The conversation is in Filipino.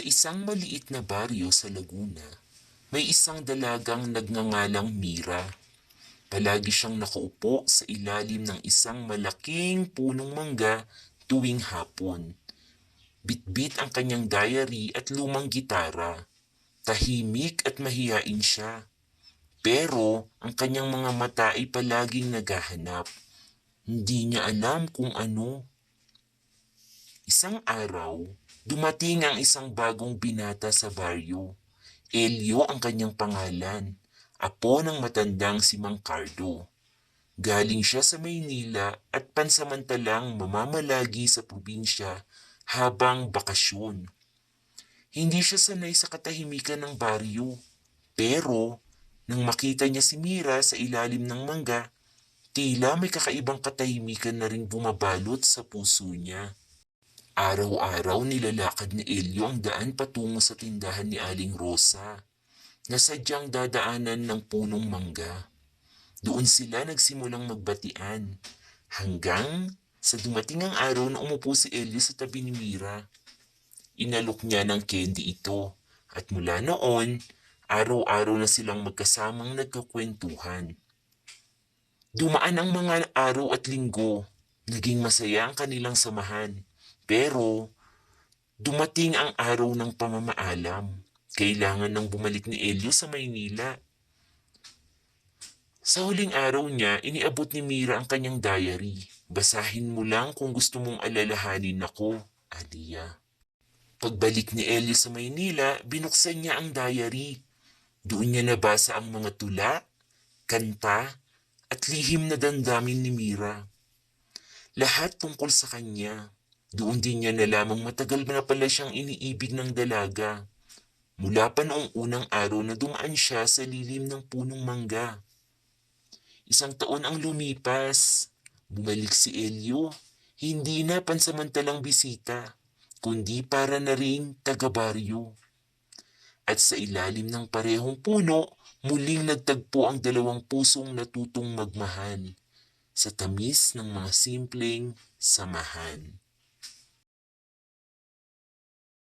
Sa isang maliit na baryo sa Laguna, may isang dalagang nagngangalang Mira. Palagi siyang nakaupo sa ilalim ng isang malaking punong mangga tuwing hapon. Bitbit ang kanyang diary at lumang gitara. Tahimik at mahiyain siya. Pero ang kanyang mga mata ay palaging naghahanap. Hindi niya alam kung ano. Isang araw, dumating ang isang bagong binata sa baryo. Elio ang kanyang pangalan, apo ng matandang si Mang Cardo. Galing siya sa Maynila at pansamantalang mamamalagi sa probinsya habang bakasyon. Hindi siya sanay sa katahimikan ng baryo, pero nang makita niya si Mira sa ilalim ng mangga, tila may kakaibang katahimikan na rin bumabalot sa puso niya. Araw-araw nilalakad ni Elio ang daan patungo sa tindahan ni Aling Rosa na sadyang dadaanan ng punong mangga. Doon sila nagsimulang magbatian hanggang sa dumating ang araw na umupo si Elio sa tabi ni Mira. Inalok niya ng candy ito at mula noon, araw-araw na silang magkasamang nagkakwentuhan. Dumaan ang mga araw at linggo, naging masaya ang kanilang samahan. Pero dumating ang araw ng pamamaalam. Kailangan nang bumalik ni Elio sa Maynila. Sa huling araw niya, iniabot ni Mira ang kanyang diary. Basahin mo lang kung gusto mong alalahanin ako, Alia. Pagbalik ni Elio sa Maynila, binuksan niya ang diary. Doon niya nabasa ang mga tula, kanta, at lihim na damdamin ni Mira. Lahat tungkol sa kanya. Doon din niya nalamang matagal na pala siyang iniibig ng dalaga. Mula pa noong unang araw na dumaan siya sa lilim ng punong mangga. Isang taon ang lumipas. Bumalik si Elio. Hindi na pansamantalang bisita, kundi para na rin taga-baryo. At sa ilalim ng parehong puno, muling nagtagpo ang dalawang pusong natutong magmahal sa tamis ng mga simpleng samahan.